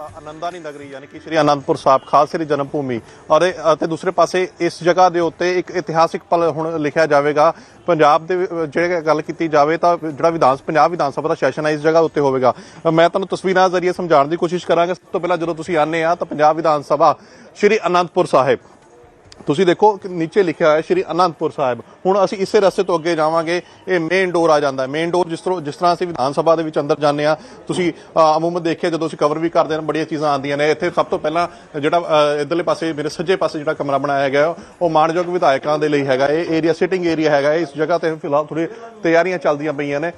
ਆਨੰਦਾਨੀ ਨਗਰੀ ਯਾਨੀ ਕਿ ਸ਼੍ਰੀ ਅਨੰਦਪੁਰ ਸਾਹਿਬ, ਖਾਲਸੇ ਦੀ ਜਨਮ ਭੂਮੀ ਔਰ ਅਤੇ ਦੂਸਰੇ ਪਾਸੇ ਇਸ ਜਗ੍ਹਾ ਦੇ ਉੱਤੇ ਇੱਕ ਇਤਿਹਾਸਿਕ ਪਲ ਹੁਣ ਲਿਖਿਆ ਜਾਵੇਗਾ। ਪੰਜਾਬ ਦੇ ਜਿਹੜੇ ਗੱਲ ਕੀਤੀ ਜਾਵੇ ਤਾਂ ਜਿਹੜਾ ਵਿਧਾਨ, ਪੰਜਾਬ ਵਿਧਾਨ ਸਭਾ ਦਾ ਸੈਸ਼ਨ ਹੈ, ਇਸ ਜਗ੍ਹਾ ਉੱਤੇ ਹੋਵੇਗਾ। ਮੈਂ ਤੁਹਾਨੂੰ ਤਸਵੀਰਾਂ ਜ਼ਰੀਏ ਸਮਝਾਉਣ ਦੀ ਕੋਸ਼ਿਸ਼ ਕਰਾਂਗਾ। ਸਭ ਤੋਂ ਪਹਿਲਾਂ ਜਦੋਂ ਤੁਸੀਂ ਆਨੇ ਆ ਤਾਂ ਪੰਜਾਬ ਵਿਧਾਨ ਸਭਾ ਸ਼੍ਰੀ ਅਨੰਦਪੁਰ ਸਾਹਿਬ। ਤੁਸੀਂ ਦੇਖੋ ਕਿ ਨੀਚੇ ਲਿਖਿਆ ਹੋਇਆ ਸ਼੍ਰੀ ਅਨੰਦਪੁਰ ਸਾਹਿਬ। ਹੁਣ ਅਸੀਂ ਇਸੇ ਰਸਤੇ ਤੋਂ ਅੱਗੇ ਜਾਵਾਂਗੇ ਇਹ ਮੇਨ ਡੋਰ ਆ ਜਾਂਦਾ ਹੈ। ਮੇਨ ਡੋਰ ਜਿਸ ਤਰ੍ਹਾਂ ਜਿਸ ਤਰ੍ਹਾਂ ਅਸੀਂ ਵਿਧਾਨ ਸਭਾ ਦੇ ਵਿੱਚ ਅੰਦਰ ਜਾਂਦੇ ਆ ਤੁਸੀਂ ਅਮੂਮਨ ਦੇਖਿਆ ਜਦੋਂ ਅਸੀਂ ਕਵਰ ਵੀ ਕਰਦੇ ਹਾਂ ਬੜੀਆਂ ਚੀਜ਼ਾਂ ਆਉਂਦੀਆਂ ਨੇ। ਇੱਥੇ ਸਭ ਤੋਂ ਪਹਿਲਾਂ ਜਿਹੜਾ ਅ, ਇੱਧਰਲੇ ਪਾਸੇ ਮੇਰੇ ਸੱਜੇ ਪਾਸੇ ਜਿਹੜਾ ਕਮਰਾ ਬਣਾਇਆ ਗਿਆ ਉਹ ਮਾਣਯੋਗ ਵਿਧਾਇਕਾਂ ਦੇ ਲਈ ਹੈਗਾ। ਇਹ ਏਰੀਆ ਸਿਟਿੰਗ ਏਰੀਆ ਹੈਗਾ। ਇਸ ਜਗ੍ਹਾ ਤੇ ਫਿਲਹਾਲ ਥੋੜੀ ਤਿਆਰੀਆਂ ਚੱਲਦੀਆਂ ਪਈਆਂ ਨੇ।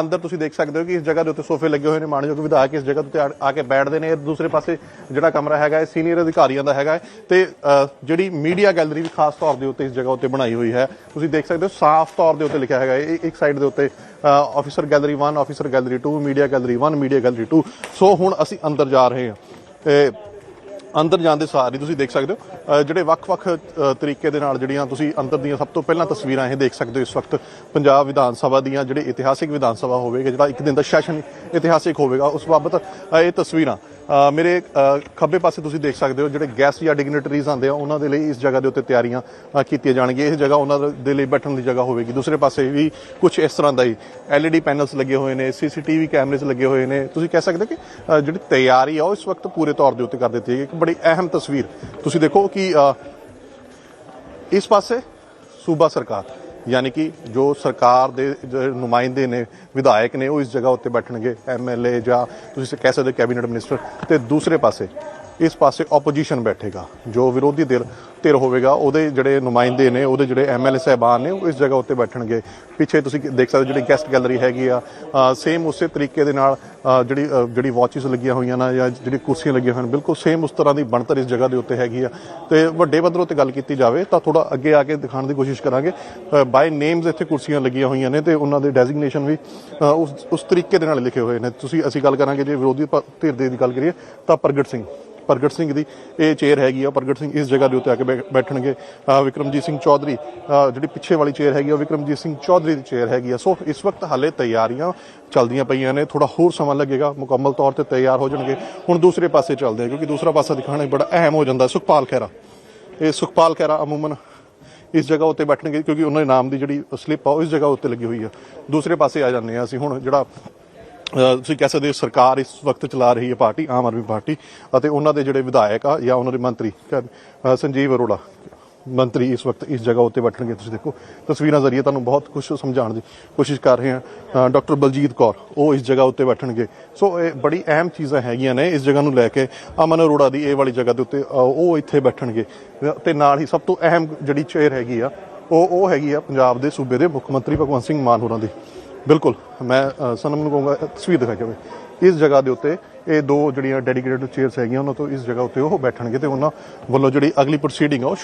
ਅੰਦਰ ਤੁਸੀਂ ਦੇਖ ਸਕਦੇ ਹੋ ਕਿ ਇਸ ਜਗ੍ਹਾ ਦੇ ਉੱਤੇ ਸੋਫੇ ਲੱਗੇ ਹੋਏ ਨੇ। ਮਾਣਯੋਗ ਵਿਧਾਇਕ ਇਸ ਜਗ੍ਹਾ ਦੇ ਉੱਤੇ ਆ- ਕੇ ਬੈਠਦੇ ਨੇ। ਦੂਸਰੇ ਪਾਸੇ ਜਿਹੜਾ ਕਮਰਾ ਹੈਗਾ ਇਹ ਸੀਨੀਅਰ ਅਧਿਕਾਰੀਆਂ ਦਾ ਹੈਗਾ। ਹੈ ਤੇ ਅ, ਜਿਹੜੀ ਮੀਡੀਆ ਗੈਲਰੀ ਵੀ ਖਾਸ ਤੌਰ ਦੇ ਉੱਤੇ ਇਸ ਜਗ੍ਹਾ ਉੱਤੇ ਬਣਾਈ ਹੋਈ ਹੈ। ਤੁਸੀਂ ਦੇਖ ਸਕਦੇ ਹੋ ਸਾਫ਼ ਤੌਰ ਦੇ ਉੱਤੇ ਲਿਖਿਆ ਹੈਗਾ ਇਹ, ਇੱਕ ਸਾਈਡ ਦੇ ਉੱਤੇ officer gallery 1 officer gallery 2 media gallery 1 media gallery 2ਸੋ ਹੁਣ ਅਸੀਂ ਅੰਦਰ ਜਾ ਰਹੇ ਹਾਂ। ਤੇ ਅੰਦਰ ਜਾਂਦੇ ਸਾਰ ਹੀ ਤੁਸੀਂ ਦੇਖ ਸਕਦੇ ਹੋ ਜਿਹੜੇ ਵੱਖ-ਵੱਖ ਤਰੀਕੇ ਦੇ ਨਾਲ ਜਿਹੜੀਆਂ ਤੁਸੀਂ ਅੰਦਰ ਦੀਆਂ ਸਭ ਤੋਂ ਪਹਿਲਾਂ ਤਸਵੀਰਾਂ ਇਹ ਦੇਖ ਸਕਦੇ ਹੋ ਇਸ ਵਕਤ ਪੰਜਾਬ ਵਿਧਾਨ ਸਭਾ ਦੀਆਂ ਜਿਹੜੇ ਇਤਿਹਾਸਿਕ ਵਿਧਾਨ ਸਭਾ ਹੋਵੇਗਾ, ਜਿਹੜਾ ਇੱਕ ਦਿਨ ਦਾ ਸੈਸ਼ਨ ਇਤਿਹਾਸਿਕ ਹੋਵੇਗਾ, ਉਸ ਬਾਬਤ ਇਹ ਤਸਵੀਰਾਂ। ਮੇਰੇ ਖੱਬੇ ਪਾਸੇ ਤੁਸੀਂ ਦੇਖ ਸਕਦੇ ਹੋ ਜਿਹੜੇ ਗੈਸਟ ਜਾਂ ਡਿਗਨਿਟਰੀਜ਼ ਆਉਂਦੇ ਆ, ਉਹਨਾਂ ਦੇ ਲਈ ਇਸ ਜਗ੍ਹਾ ਦੇ ਉੱਤੇ ਤਿਆਰੀਆਂ ਕੀਤੀਆਂ ਜਾਣਗੀਆਂ। ਇਹ ਜਗ੍ਹਾ ਉਹਨਾਂ ਦੇ ਲਈ ਬੈਠਣ ਦੀ ਜਗ੍ਹਾ ਹੋਵੇਗੀ। ਦੂਸਰੇ ਪਾਸੇ ਵੀ ਕੁਝ ਇਸ ਤਰ੍ਹਾਂ ਦਾ ਹੀ ਐਲਈਡੀ ਪੈਨਲਸ ਲੱਗੇ ਹੋਏ ਨੇ ਸੀਸੀਟੀਵੀ ਕੈਮਰੇਜ਼ ਲੱਗੇ ਹੋਏ ਨੇ। ਤੁਸੀਂ ਕਹਿ ਸਕਦੇ ਹੋ ਕਿ ਜਿਹੜੀ ਤਿਆਰੀ ਆ, ਉਹ ਇਸ ਵਕਤ ਪੂਰੇ ਤੌਰ ਦੇ ਉੱਤੇ ਕਰ ਦਿੱਤੀ ਹੈ। ਇੱਕ ਬੜੀ ਅਹਿਮ ਤਸਵੀਰ। ਤੁਸੀਂ ਦੇਖੋ ਕਿ ਇਸ ਪਾਸੇ ਸੂਬਾ ਸਰਕਾਰ ਯਾਨੀ ਕਿ ਜੋ ਸਰਕਾਰ ਦੇ ਨੁਮਾਇੰਦੇ ਨੇ, ਵਿਧਾਇਕ ਨੇ, ਉਹ ਇਸ ਜਗ੍ਹਾ ਉੱਤੇ ਬੈਠਣਗੇ ਐਮਐਲਏ ਜਾਂ ਤੁਸੀਂ ਕਹਿ ਸਕਦੇ ਹੋ ਕੈਬਨਿਟ ਮਿਨਿਸਟਰ ਤੇ ਦੂਸਰੇ ਪਾਸੇ। ਇਸ ਪਾਸੇ ਆਪੋਜੀਸ਼ਨ ਬੈਠੇਗਾ। ਜੋ ਵਿਰੋਧੀ ਧਿਰ ਧਿਰ ਹੋਵੇਗਾ, ਉਹਦੇ ਜਿਹੜੇ ਨੁਮਾਇੰਦੇ ਨੇ, ਉਹਦੇ ਜਿਹੜੇ ਐਮਐਲਏ ਸਹਿਬਾਨ ਨੇ, ਉਹ ਇਸ ਜਗ੍ਹਾ ਉੱਤੇ ਬੈਠਣਗੇ। ਪਿੱਛੇ ਤੁਸੀਂ ਦੇਖ ਸਕਦੇ ਹੋ ਜਿਹੜੀ ਗੈਸਟ ਗੈਲਰੀ ਹੈਗੀ ਆ। ਸੇਮ ਉਸੇ ਤਰੀਕੇ ਦੇ ਨਾਲ ਜਿਹੜੀ ਜਿਹੜੀ ਵਾਚਿਸ ਲੱਗੀਆਂ ਹੋਈਆਂ ਨੇ ਜਾਂ ਜਿਹੜੀ ਕੁਰਸੀਆਂ ਲੱਗੀਆਂ ਹੋਈਆਂ ਨੇ, ਬਿਲਕੁਲ ਸੇਮ ਉਸ ਤਰ੍ਹਾਂ ਦੀ ਬਣਤਰ ਇਸ ਜਗ੍ਹਾ ਦੇ ਉੱਤੇ ਹੈਗੀ ਆ। ਤੇ ਵੱਡੇ ਪੱਧਰ ਤੇ ਗੱਲ ਕੀਤੀ ਜਾਵੇ, ਤਾਂ ਥੋੜਾ ਅੱਗੇ ਆ ਕੇ ਦਿਖਾਉਣ ਦੀ ਕੋਸ਼ਿਸ਼ ਕਰਾਂਗੇ। ਬਾਈ ਨੇਮਸ ਇੱਥੇ ਕੁਰਸੀਆਂ ਲੱਗੀਆਂ ਹੋਈਆਂ ਨੇ ਤੇ ਉਹਨਾਂ ਦੇ ਡੈਜ਼ਿਗਨੇਸ਼ਨ ਵੀ ਉਸ ਉਸ ਤਰੀਕੇ ਦੇ ਨਾਲ ਲਿਖੇ ਹੋਏ ਨੇ। ਤੁਸੀਂ ਅਸੀਂ ਗੱਲ ਕਰਾਂਗੇ ਜੇ ਵਿਰੋਧੀ ਧਿਰ ਦੇ ਦੀ ਗੱਲ ਕਰੀਏ, ਤਾਂ ਪ੍ਰਗਟ ਸਿੰਘ। ਪ੍ਰਗਟ ਸਿੰਘ ਦੀ ਇਹ ਚੇਅਰ ਹੈਗੀ ਆ। ਪ੍ਰਗਟ ਸਿੰਘ ਇਸ ਜਗ੍ਹਾ ਦੇ ਉੱਤੇ ਆ ਕੇ ਬੈ- ਬੈਠਣਗੇ। ਵਿਕਰਮਜੀਤ ਸਿੰਘ ਚੌਧਰੀ ਜਿਹੜੀ ਪਿੱਛੇ ਵਾਲੀ ਚੇਅਰ ਹੈਗੀ ਆ ਵਿਕਰਮਜੀਤ ਸਿੰਘ ਚੌਧਰੀ ਦੀ ਚੇਅਰ ਹੈਗੀ ਆ। ਸੋ ਇਸ ਵਕਤ ਹਾਲੇ ਤਿਆਰੀਆਂ ਚੱਲਦੀਆਂ ਪਈਆਂ ਨੇ। ਥੋੜਾ ਹੋਰ ਸਮਾਂ ਲੱਗੇਗਾ। ਮੁਕੰਮਲ ਤੌਰ ਤੇ ਤਿਆਰ ਹੋ ਜਾਣਗੇ। ਹੁਣ ਦੂਸਰੇ ਪਾਸੇ ਚੱਲਦੇ ਆ ਕਿਉਂਕਿ ਦੂਸਰਾ ਪਾਸਾ ਦਿਖਾਣਾ ਬੜਾ ਅਹਿਮ ਹੋ ਜਾਂਦਾ। ਸੁਖਪਾਲ ਖਹਿਰਾ। ਇਹ ਸੁਖਪਾਲ ਖਹਿਰਾ ਅਮੂਮਨ ਇਸ ਜਗ੍ਹਾ ਉੱਤੇ ਬੈਠਣਗੇ, ਕਿਉਂਕਿ ਉਹਨਾਂ ਦੇ ਨਾਮ ਦੀ ਜਿਹੜੀ ਸਲਿੱਪ ਆ, ਉਹ ਇਸ ਜਗ੍ਹਾ ਉੱਤੇ ਲੱਗੀ ਹੋਈ ਆ। ਦੂਸਰੇ ਪਾਸੇ ਆ ਜਾਂਦੇ ਆ ਅਸੀਂ। ਹੁਣ ਜਿਹੜਾ ਤੁਸੀਂ ਕਹਿ ਸਕਦੇ ਹੋ ਸਰਕਾਰ ਇਸ ਵਕਤ ਚਲਾ ਰਹੀ ਹੈ ਪਾਰਟੀ, ਆਮ ਆਦਮੀ ਪਾਰਟੀ ਅਤੇ ਉਹਨਾਂ ਦੇ ਜਿਹੜੇ ਵਿਧਾਇਕ ਆ ਜਾਂ ਉਹਨਾਂ ਦੇ ਮੰਤਰੀ ਕ- ਸੰਜੀਵ ਅਰੋੜਾ, ਮੰਤਰੀ ਇਸ ਵਕਤ ਇਸ ਜਗ੍ਹਾ ਉੱਤੇ ਬੈਠਣਗੇ, ਤੁਸੀਂ ਦੇਖੋ। ਤਸਵੀਰਾਂ ਜ਼ਰੀਏ ਤੁਹਾਨੂੰ ਬਹੁਤ ਕੁਝ ਸਮਝਾਉਣ ਦੀ ਕੋਸ਼ਿਸ਼ ਕਰ ਰਹੇ ਹਾਂ। ਡਾਕਟਰ ਬਲਜੀਤ ਕੌਰ, ਉਹ ਇਸ ਜਗ੍ਹਾ ਉੱਤੇ ਬੈਠਣਗੇ। ਸੋ ਇਹ ਬੜੀ ਅਹਿਮ ਚੀਜ਼ਾਂ ਹੈਗੀਆਂ ਨੇ ਇਸ ਜਗ੍ਹਾ ਨੂੰ ਲੈ ਕੇ। ਅਮਨ ਅਰੋੜਾ ਦੀ ਇਹ ਵਾਲੀ ਜਗ੍ਹਾ ਦੇ ਉੱਤੇ ਉਹ ਇੱਥੇ ਬੈਠਣਗੇ। ਤੇ ਨਾਲ ਹੀ ਸਭ ਤੋਂ ਅਹਿਮ ਜਿਹੜੀ ਚੇਅਰ ਹੈਗੀ ਆ, ਉਹ ਉਹ ਹੈਗੀ ਆ ਪੰਜਾਬ ਦੇ ਸੂਬੇ ਦੇ ਮੁੱਖ ਮੰਤਰੀ ਭਗਵੰਤ ਸਿੰਘ ਮਾਨ ਹੋਰਾਂ ਦੀ। ਬਿਲਕੁਲ ਮੈਂ ਅ, ਸਨਮ ਨੂੰ ਕਹੂੰਗਾ ਤਸਵੀਰ ਦਿਖਾ ਜਾਵੇ ਇਸ ਜਗ੍ਹਾ ਦੇ ਉੱਤੇ ਇਹ ਦੋ ਜਿਹੜੀਆਂ ਡੈਡੀਕੇਟਡ ਚੇਅਰਸ ਹੈਗੀਆਂ ਉਹਨਾਂ ਤੋਂ ਇਸ ਜਗ੍ਹਾ ਉੱਤੇ ਉਹ ਬੈਠਣਗੇ ਤੇ ਉਹਨਾਂ ਵੱਲੋਂ ਜਿਹੜੀ ਅਗਲੀ ਪ੍ਰੋਸੀਡਿੰਗ ਆ ਉਹ ਸ਼ੁਰੂ